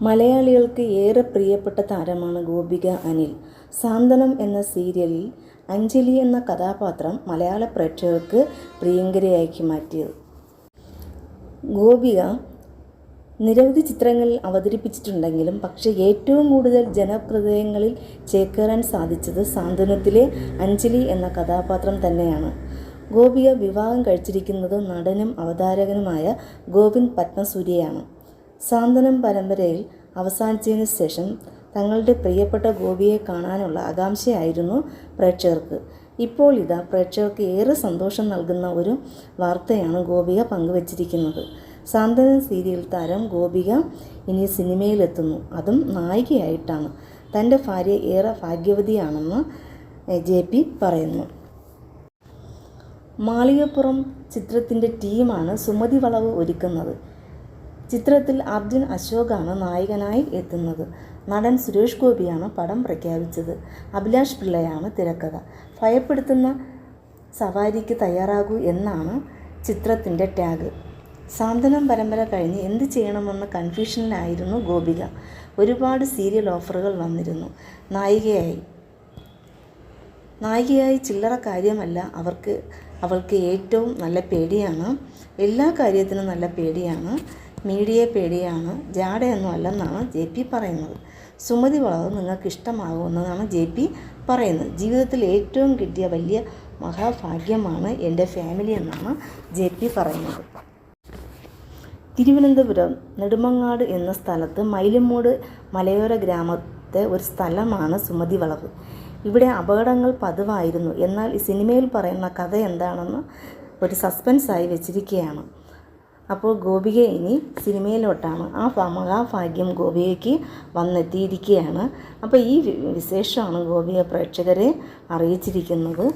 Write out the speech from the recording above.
മലയാളികൾക്ക് ഏറെ പ്രിയപ്പെട്ട താരമാണ് ഗോപിക അനിൽ. സാന്ത്വനം എന്ന സീരിയലിൽ അഞ്ജലി എന്ന കഥാപാത്രം മലയാള പ്രേക്ഷകർക്ക് പ്രിയങ്കരയാക്കി മാറ്റിയത്. ഗോപിക നിരവധി ചിത്രങ്ങളിൽ അവതരിപ്പിച്ചിട്ടുണ്ടെങ്കിലും പക്ഷേ ഏറ്റവും കൂടുതൽ ജനഹൃദയങ്ങളിൽ ചേക്കേറാൻ സാധിച്ചത് സാന്ത്വനത്തിലെ അഞ്ജലി എന്ന കഥാപാത്രം തന്നെയാണ്. ഗോപിക വിവാഹം കഴിച്ചിരിക്കുന്നത് നടനും അവതാരകനുമായ ഗോവിന്ദ് പത്മസൂര്യയാണ്. സാന്ത്വനം പരമ്പരയിൽ അവസാനിച്ചതിന് ശേഷം തങ്ങളുടെ പ്രിയപ്പെട്ട ഗോപിയെ കാണാനുള്ള ആകാംക്ഷയായിരുന്നു പ്രേക്ഷകർക്ക്. ഇപ്പോൾ ഇതാ പ്രേക്ഷകർക്ക് ഏറെ സന്തോഷം നൽകുന്ന ഒരു വാർത്തയാണ് ഗോപിക പങ്കുവച്ചിരിക്കുന്നത്. സാന്ത്വനം സീരിയൽ താരം ഗോപിക ഇനി സിനിമയിലെത്തുന്നു. അതും നായികയായിട്ടാണ്. തന്റെ ഭാര്യ ഏറെ ഭാഗ്യവതിയാണെന്ന് ജെ പി പറയുന്നു. മാളികപ്പുറം ചിത്രത്തിന്റെ ടീമാണ് സുമതി വളവ് ഒരുക്കുന്നത്. ചിത്രത്തിൽ അർജുൻ അശോകാണ് നായകനായി എത്തുന്നത്. നടൻ സുരേഷ് ഗോപിയാണ് പടം പ്രഖ്യാപിച്ചത്. അഭിലാഷ് പിള്ളയാണ് തിരക്കഥ. ഭയപ്പെടുത്തുന്ന സവാരിക്ക് തയ്യാറാകൂ എന്നാണ് ചിത്രത്തിന്റെ ടാഗ്. സാന്ത്വനം പരമ്പര കഴിഞ്ഞ് എന്ത് ചെയ്യണമെന്ന കൺഫ്യൂഷനിലായിരുന്നു ഗോപിക. ഒരുപാട് സീരിയൽ ഓഫറുകൾ വന്നിരുന്നു. നായികയായി. നായികയായി ചില്ലറ കാര്യമല്ല അവർക്ക് അവൾക്ക് ഏറ്റവും നല്ല പേടിയാണ്. എല്ലാ കാര്യത്തിനും നല്ല പേടിയാണ്. മീഡിയയെ പേടിയാണ്. ജാടയൊന്നും അല്ലെന്നാണ് ജെ പി പറയുന്നത്. സുമതി വളവ് നിങ്ങൾക്ക് ഇഷ്ടമാകുമെന്നാണ് ജെ പി പറയുന്നത്. ജീവിതത്തിൽ ഏറ്റവും കിട്ടിയ വലിയ മഹാഭാഗ്യമാണ് എന്റെ ഫാമിലി എന്നാണ് ജെ പി പറയുന്നത്. തിരുവനന്തപുരം നെടുമങ്ങാട് എന്ന സ്ഥലത്ത് മൈലുമൂട് മലയോര ഗ്രാമത്തെ ഒരു സ്ഥലമാണ് സുമതി വളവ്. ഇവിടെ അപകടങ്ങൾ പതിവായിരുന്നു. എന്നാൽ ഈ സിനിമയിൽ പറയുന്ന കഥ എന്താണെന്ന് ഒരു സസ്പെൻസായി വെച്ചിരിക്കുകയാണ്. അപ്പോൾ ഗോപിക ഇനി സിനിമയിലോട്ടാണ്. ആ ഭ- ഭാഗ്യം ഗോപികയ്ക്ക് വന്നെത്തിയിരിക്കുകയാണ്. അപ്പോൾ ഈ വിശേഷമാണ് ഗോപിക പ്രേക്ഷകരെ അറിയിച്ചിരിക്കുന്നത്.